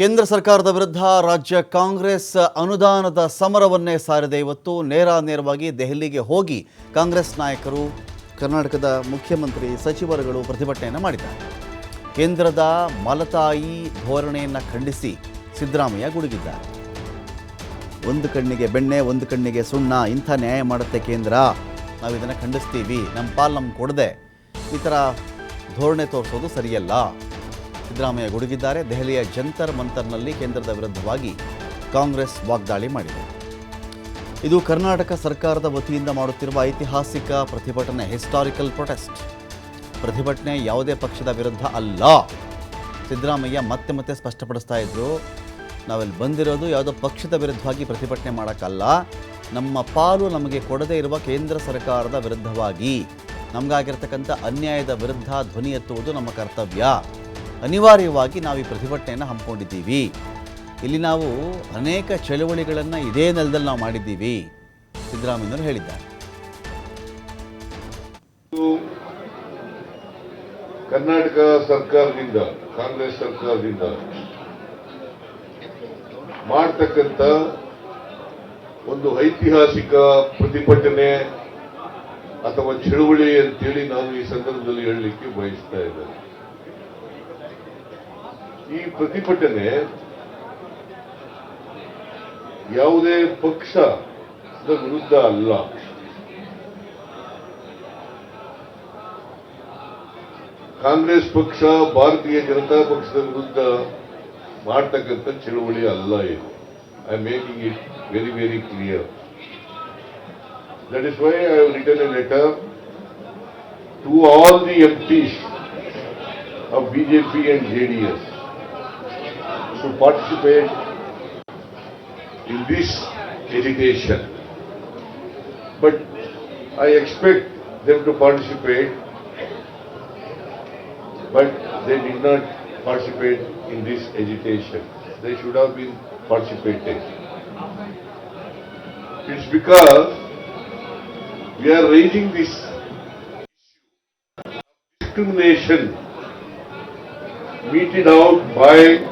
ಕೇಂದ್ರ ಸರ್ಕಾರದ ವಿರುದ್ಧ ರಾಜ್ಯ ಕಾಂಗ್ರೆಸ್ ಅನುದಾನದ ಸಮರವನ್ನೇ ಸಾರಿದೆ. ಇವತ್ತು ನೇರ ನೇರವಾಗಿ ದೆಹಲಿಗೆ ಹೋಗಿ ಕಾಂಗ್ರೆಸ್ ನಾಯಕರು, ಕರ್ನಾಟಕದ ಮುಖ್ಯಮಂತ್ರಿ ಸಚಿವರುಗಳು ಪ್ರತಿಭಟನೆಯನ್ನು ಮಾಡಿದ್ದಾರೆ. ಕೇಂದ್ರದ ಮಲತಾಯಿ ಧೋರಣೆಯನ್ನು ಖಂಡಿಸಿ ಸಿದ್ದರಾಮಯ್ಯ ಗುಡುಗಿದ್ದಾರೆ. ಒಂದು ಕಣ್ಣಿಗೆ ಬೆಣ್ಣೆ, ಒಂದು ಕಣ್ಣಿಗೆ ಸುಣ್ಣ, ಇಂಥ ನ್ಯಾಯ ಮಾಡುತ್ತೆ ಕೇಂದ್ರ. ನಾವು ಇದನ್ನು ಖಂಡಿಸ್ತೀವಿ ನಮ್ಮ ಪಾಲ್ ನಮ್ಗೆ ಕೊಡದೆ. ಈ ಥರ ಧೋರಣೆ ತೋರಿಸೋದು ಸರಿಯಲ್ಲ. ಸಿದ್ದರಾಮಯ್ಯ ಗುಡುಗಿದ್ದಾರೆ. ದೆಹಲಿಯ ಜಂತರ್ ಮಂತರ್ನಲ್ಲಿ ಕೇಂದ್ರದ ವಿರುದ್ಧವಾಗಿ ಕಾಂಗ್ರೆಸ್ ವಾಗ್ದಾಳಿ ಮಾಡಿದೆ. ಇದು ಕರ್ನಾಟಕ ಸರ್ಕಾರದ ವತಿಯಿಂದ ಮಾಡುತ್ತಿರುವ ಐತಿಹಾಸಿಕ ಪ್ರತಿಭಟನೆ ಹಿಸ್ಟಾರಿಕಲ್ ಪ್ರೊಟೆಸ್ಟ್ ಪ್ರತಿಭಟನೆ ಯಾವುದೇ ಪಕ್ಷದ ವಿರುದ್ಧ ಅಲ್ಲ. ಸಿದ್ದರಾಮಯ್ಯ ಮತ್ತೆ ಮತ್ತೆ ಸ್ಪಷ್ಟಪಡಿಸ್ತಾ ಇದ್ರು, ನಾವಲ್ಲಿ ಬಂದಿರೋದು ಯಾವುದೋ ಪಕ್ಷದ ವಿರುದ್ಧವಾಗಿ ಪ್ರತಿಭಟನೆ ಮಾಡೋಕ್ಕಲ್ಲ. ನಮ್ಮ ಪಾಲು ನಮಗೆ ಕೊಡದೇ ಇರುವ ಕೇಂದ್ರ ಸರ್ಕಾರದ ವಿರುದ್ಧವಾಗಿ. ನಮಗಾಗಿರ್ತಕ್ಕಂಥ ಅನ್ಯಾಯದ ವಿರುದ್ಧ ಧ್ವನಿ ಎತ್ತುವುದು ನಮ್ಮ ಕರ್ತವ್ಯ. ಅನಿವಾರ್ಯವಾಗಿ ನಾವು ಈ ಪ್ರತಿಭಟನೆಯನ್ನು ಹಮ್ಮಿಕೊಂಡಿದ್ದೀವಿ. ಇಲ್ಲಿ ನಾವು ಅನೇಕ ಚಳುವಳಿಗಳನ್ನು ಇದೇ ನೆಲದಲ್ಲಿ ನಾವು ಮಾಡಿದ್ದೀವಿ, ಸಿದ್ದರಾಮಯ್ಯನವರು ಹೇಳಿದ್ದಾರೆ. ಕರ್ನಾಟಕ ಸರ್ಕಾರದಿಂದ, ಕಾಂಗ್ರೆಸ್ ಸರ್ಕಾರದಿಂದ ಮಾಡ್ತಕ್ಕಂಥ ಒಂದು ಐತಿಹಾಸಿಕ ಪ್ರತಿಭಟನೆ ಅಥವಾ ಚಳುವಳಿ ಅಂತೇಳಿ ನಾನು ಈ ಸಂದರ್ಭದಲ್ಲಿ ಹೇಳಲಿಕ್ಕೆ ಬಯಸ್ತಾ ಇದ್ದೇನೆ. ಈ ಪ್ರತಿಭಟನೆ ಯಾವುದೇ ಪಕ್ಷದ ವಿರುದ್ಧ ಅಲ್ಲ. ಕಾಂಗ್ರೆಸ್ ಪಕ್ಷ, ಭಾರತೀಯ ಜನತಾ ಪಕ್ಷದ ವಿರುದ್ಧ ಮಾಡ್ತಕ್ಕಂಥ ಚಳುವಳಿ ಅಲ್ಲ ಇದು. I making it very very clear that is why I return a letter to all the jds of BJP and JDS to participate in this education. But I expect them to participate, but they did not participate in this agitation. They should have been participating. It's because we are raising this discrimination meted out by